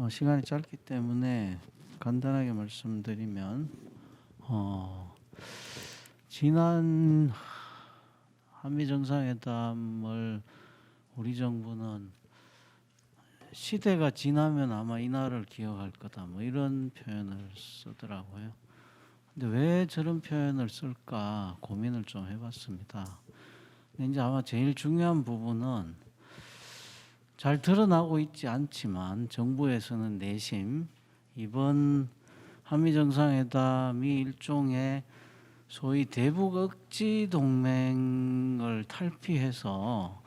어, 시간이 짧기 때문에 간단하게 말씀드리면 어, 지난 한미 정상회담을 우리 정부는 시대가 지나면 아마 이날을 기억할 거다 뭐 이런 표현을 쓰더라고요. 근데 왜 저런 표현을 쓸까 고민을 좀 해봤습니다. 근데 이제 아마 제일 중요한 부분은 잘 드러나고 있지 않지만 정부에서는 내심 이번 한미 정상회담이 일종의 소위 대북 억지 동맹을 탈피해서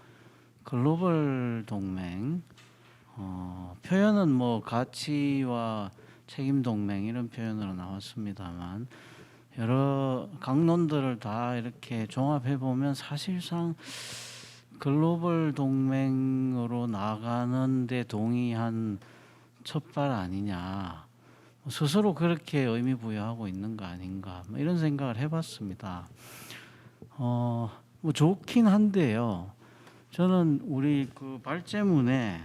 글로벌 동맹 어, 표현은 뭐 가치와 책임 동맹 이런 표현으로 나왔습니다만 여러 강론들을 다 이렇게 종합해 보면 사실상 글로벌 동맹으로 나가는데 동의한 첫발 아니냐 스스로 그렇게 의미 부여하고 있는 거 아닌가 뭐 이런 생각을 해봤습니다. 어, 뭐 좋긴 한데요. 저는 우리 그 발제문에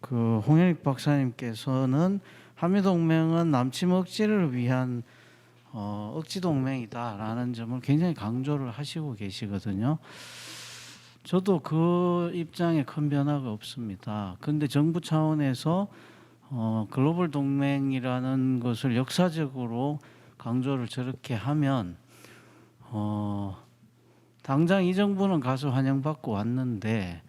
그 홍현익 박사님께서는 한미 동맹은 남침 억지를 위한 어, 억지 동맹이다라는 점을 굉장히 강조를 하시고 계시거든요. 저도 그 입장에 큰 변화가 없습니다. 근데 정부 차원에서 어, 글로벌 동맹이라는 것을 역사적으로 강조를 저렇게 하면 어, 당장 이 정부는 가서 환영받고 왔는데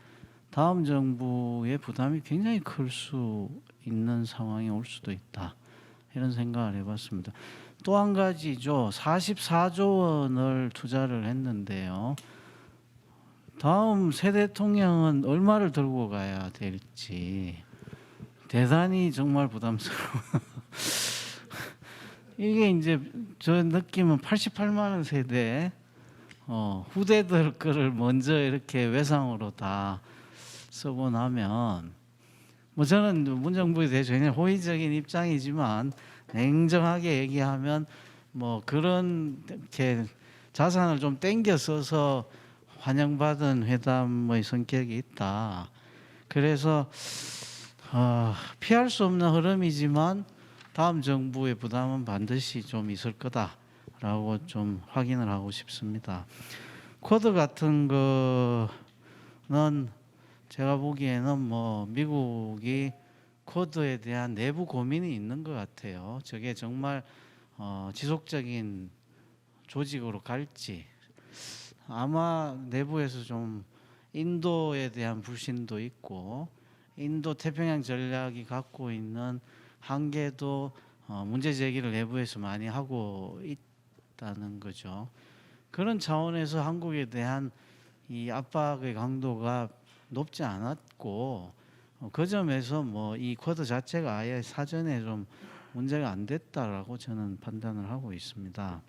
다음 정부의 부담이 굉장히 클 수 있는 상황이 올 수도 있다. 이런 생각을 해봤습니다. 또 한 가지죠. 44조 원을 투자를 했는데요. 다음 새 대통령은 얼마를 들고 가야 될지 대단히 정말 부담스러워. 이게 이제 저 느낌은 88만 원 세대 어, 후대들 거를 먼저 이렇게 외상으로 다 쓰고 나면 뭐 저는 문정부에 대해 전혀 호의적인 입장이지만 냉정하게 얘기하면 뭐 그런 이렇게 자산을 좀 땡겨 써서 환영받은 회담의 성격이 있다. 그래서 어, 피할 수 없는 흐름이지만 다음 정부의 부담은 반드시 좀 있을 거다라고 좀 확인을 하고 싶습니다. 코드 같은 거는 제가 보기에는 뭐 미국이 코드에 대한 내부 고민이 있는 것 같아요. 저게 정말 어, 지속적인 조직으로 갈지 아마 내부에서 좀 인도에 대한 불신도 있고 인도 태평양 전략이 갖고 있는 한계도 어, 문제 제기를 내부에서 많이 하고 있다는 거죠. 그런 차원에서 한국에 대한 이 압박의 강도가 높지 않았고 어, 그 점에서 뭐이 코드 자체가 아예 사전에 좀 문제가 안 됐다라고 저는 판단을 하고 있습니다.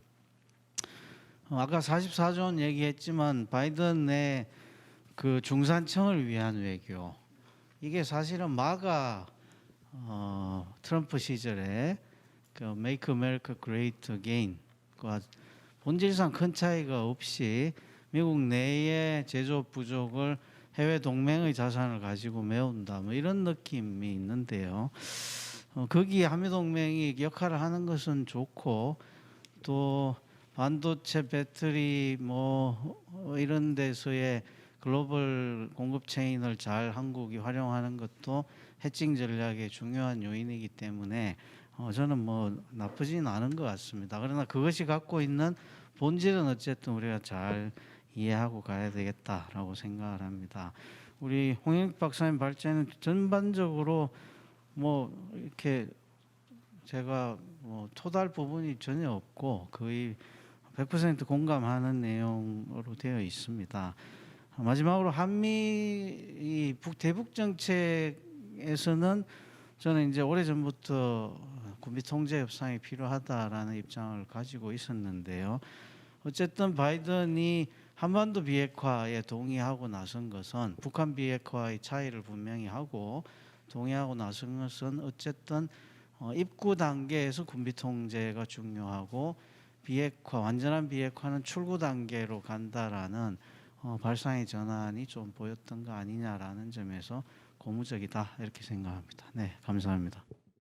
어, 아까 44조 원 얘기했지만 바이든의 그 중산층을 위한 외교. 이게 사실은 마가 어, 트럼프 시절에 그 Make America Great Again과 본질상 큰 차이가 없이 미국 내의 제조업 부족을 해외 동맹의 자산을 가지고 메운다. 뭐 이런 느낌이 있는데요. 어, 거기에 한미 동맹이 역할을 하는 것은 좋고 또 반도체 배터리 뭐 이런 데서의 글로벌 공급 체인을 잘 한국이 활용하는 것도 해칭 전략의 중요한 요인이기 때문에 어, 저는 뭐 나쁘진 않은 것 같습니다. 그러나 그것이 갖고 있는 본질은 어쨌든 우리가 잘 이해하고 가야 되겠다라고 생각을 합니다. 우리 홍익 박사님 발제는 전반적으로 뭐 이렇게 제가 뭐 토달 부분이 전혀 없고 거의 100% 공감하는 내용으로 되어 있습니다. 마지막으로 한미 이북 대북 정책에서는 저는 이제 오래 전부터 군비 통제 협상이 필요하다라는 입장을 가지고 있었는데요. 어쨌든 바이든이 한반도 비핵화에 동의하고 나선 것은 북한 비핵화의 차이를 분명히 하고 동의하고 나선 것은 어쨌든 어, 입구 단계에서 군비 통제가 중요하고 비핵화 완전한 비핵화는 출구 단계로 간다라는 어, 발상의 전환이 좀 보였던 거 아니냐라는 점에서 고무적이다 이렇게 생각합니다. 네, 감사합니다.